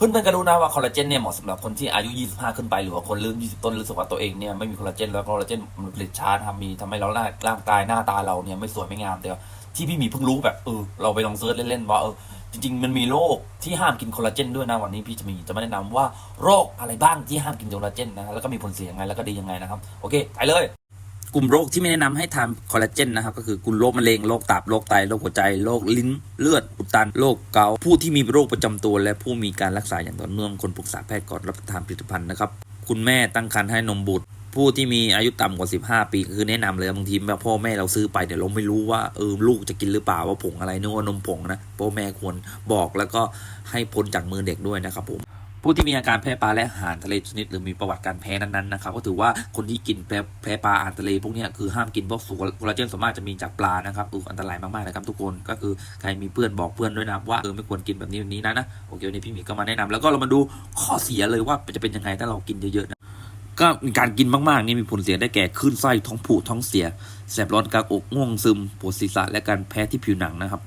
เพื่อนๆก็รู้นะว่าคอลลาเจนเนี่ยเหมาะสำหรับคนที่อายุ 25 ขึ้นไป หรือว่าคนเริ่ม 20 ต้นรู้สึกว่าตัวเองเนี่ยไม่มีคอลลาเจนแล้วคอลลาเจนมันผลิตช้านะครับมีทำให้เราหน้าร่างกายหน้าตาเราเนี่ยไม่สวยไม่งามแต่ที่พี่หมีเพิ่งรู้แบบเออเราไปลองเซิร์ชเล่นๆว่าเออจริงๆมันมีโรคที่ห้ามกินคอลลาเจนด้วยนะวันนี้พี่จะมีจะมาแนะนำว่าโรคอะไรบ้างที่ห้ามกินคอลลาเจนนะแล้วก็มีผลเสียยังไงแล้วก็ดียังไงนะครับโอเคไปเลย กลุ่มโรคที่ไม่แนะนำให้ทานคอลลาเจนนะครับก็คือกลุ่มโรคมะเร็งโรคตับโรคไตโรคหัวใจโรคลิ้นเลือดอุดตันโรคเกาต์ผู้ที่มีโรคประจำตัว และผู้มีการรักษาอย่างต่อเนื่องคนปรึกษาแพทย์ก่อนรับประทานผลิตภัณฑ์นะครับคุณแม่ตั้งครรภ์ให้นมบุตรผู้ที่มีอายุต่ำกว่า 15 ปีคือแนะนำเลยบางทีแบบพ่อแม่เราซื้อไปเดี๋ยวเราไม่รู้ว่าเออลูกจะกินหรือเปล่าว่าผงอะไรนึกว่านมผงนะพ่อแม่ควรบอกแล้วก็ให้พ้นจากมือเด็กด้วยนะครับผม ผู้ที่มีอาการแพ้ปลาและอาหารทะเลชนิด หรือมีประวัติการแพ้นั้นๆนะครับก็ถือว่าคนที่กินแพ้แพ้ปลาอาหารทะเลพวกนี้คือห้ามกินเพราะสูคอลลาเจนส่วนมากจะมีจากปลานะครับคืออันตรายมากๆนะครับทุกคนก็คือใครมีเพื่อนบอกเพื่อนด้วยนะว่าเออไม่ควรกินแบบนี้แบบนี้นะนะโอเควันนี้พี่หมีก็มาแนะนำแล้วก็เรามาดูข้อเสียเลยว่าจะเป็นยังไงถ้าเรากินเยอะๆนะก็มีการกินมากๆนี่มีผลเสียได้แก่คลื่นไส้ท้องผูกท้องเสีย แสบร้อนกระอกง่วงซึมปวดศีรษะและการแพ้ที่ผิวหนังนะครับ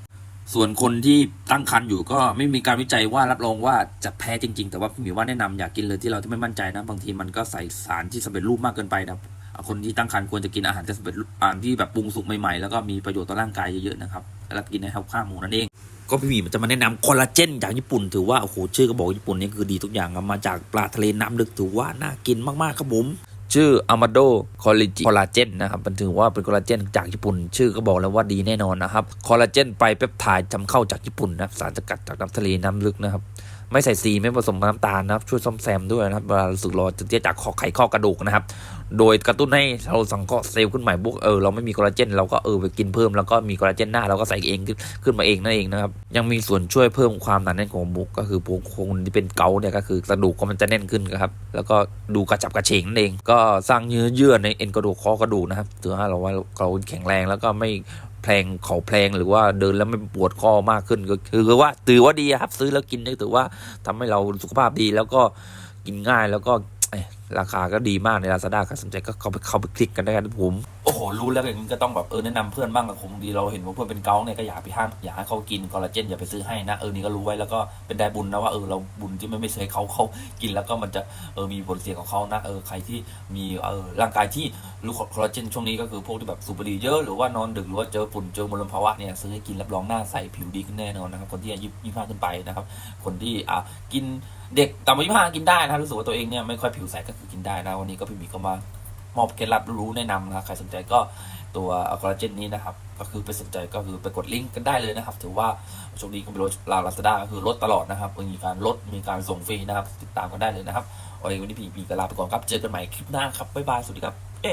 ส่วนคนที่ตั้งครรภ์อยู่ก็ไม่มีการวิจัยว่ารับรองว่าจะแพ้จริง ๆ แต่ว่าพี่หมีว่าแนะนำอยากกินเลยที่เราที่ไม่มั่นใจนะบางทีมันก็ใส่สารที่สำเร็จรูปมากเกินไปนะคนที่ตั้งครรภ์ควรจะกินอาหารที่สำเร็จรูปอาหารที่แบบปรุงสุกใหม่ๆแล้วก็มีประโยชน์ต่อร่างกายเยอะๆนะครับแล้วกินในข้าวข้าวหมูนั่นเองก็พี่หมีมันจะมาแนะนำคอลลาเจนจากญี่ปุ่นถือว่าโอ้โหชื่อก็บอกญี่ปุ่นนี่คือดีทุกอย่างมาจากปลาทะเลน้ำลึกถือว่าน่ากินมากๆครับผม ชื่ออามาโดคอลลาจิคอลลาเจนนะครับมันถือว่าเป็นคอลลาเจนจากญี่ปุ่น ชื่อก็บอกแล้วว่าดีแน่นอนนะครับ คอลลาเจนไปเปปไทด์จำเข้าจากญี่ปุ่นนะสารสกัดจากน้ำทะเลน้ำลึกนะครับ ไม่ใส่สีไม่ผสมน้ำตาลนะครับ ช่วยซ่อมแซมด้วยนะครับเวลารู้สึกร้อนจะเทียจากข้อไขข้อกระดูกนะครับ โดยกระตุ้นให้เราสังเคราะห์เซลล์ขึ้นใหม่บุกเออเราไม่มีคอลลาเจนเราก็เออไปกินเพิ่มแล้วก็มีคอลลาเจนหน้าเราก็ใส่เองขึ้นขึ้นมาเองนั่นเองนะครับ ยังมีส่วนช่วยเพิ่มความหนาแน่นของบุกก็คือพวกคนที่เป็นเกาเนี่ยก็คือกระดูกก็มันจะแน่นขึ้นครับแล้วก็ดูกระจับกระเฉงนั่นเอง ก็สร้างเนื้อเยื่อในเอ็นกระดูกข้อกระดูกนะครับถือว่าเราว่าเราแข็งแรงแล้วก็ไม่ แพลงเขาแพลงหรือว่าเดินแล้วไม่ปวดข้อมากขึ้นก็คือว่าถือว่าดีครับ ซื้อแล้วกินนี่ถือว่าทำให้เราสุขภาพดีแล้วก็กินง่ายแล้วก็ราคาก็ดีมากในลาซาด้าใครสนใจก็เข้าไปเข้าไปคลิกกันได้ครับผม รู้แล้วอย่างนี้ก็ต้องแบบเออแนะนำเพื่อนบ้างกับผมดีเราเห็นว่าเพื่อนเป็นเกาเนี่ยก็อย่าไปห้ามอย่าให้เขากินคอลลาเจนอย่าไปซื้อให้นะเออนี่ก็รู้ไว้แล้วก็เป็นได้บุญนะว่าเออเราบุญที่ไม่ไม่เคยเขาเขากินแล้วก็มันจะเออมีผลเสียของเขานะเออใครที่มีเออร่างกายที่รู้คอลลาเจนช่วงนี้ก็คือพวกที่แบบสูบบุหรี่เยอะหรือว่านอนดึกหรือว่าเจอฝุ่นเจอมลภาวะเนี่ยซื้อให้กินรับรองหน้าใสผิวดีขึ้นแน่นอนนะครับคนที่อายุยี่สิบห้าขึ้นไปนะครับคนที่อะกินเด็กต่ำกว่ายี่สิบห้ากินได้นะรู้สึกว่าตัวเองเนี่ยไม่ค่อยผิวใสก็คือกินได้นะวันนี้ก็พี่มีก็มา มอบเคล็ดลับรู้แนะนำนะใครสนใจก็ตัวคอลลาเจนนี้นะครับ ก็คือไปสนใจก็คือไปกดลิงก์กันได้เลยนะครับ ถือว่าช่วงนี้ก็เป็นลาลาซาด้าก็คือลดตลอดนะครับ มีการลดมีการส่งฟรีนะครับ ติดตามกันได้เลยนะครับวันนี้วันนี้พี่หมีก็ลาไปก่อนครับ เจอกันใหม่คลิปหน้าครับบ๊ายบายสวัสดีครับเอ๊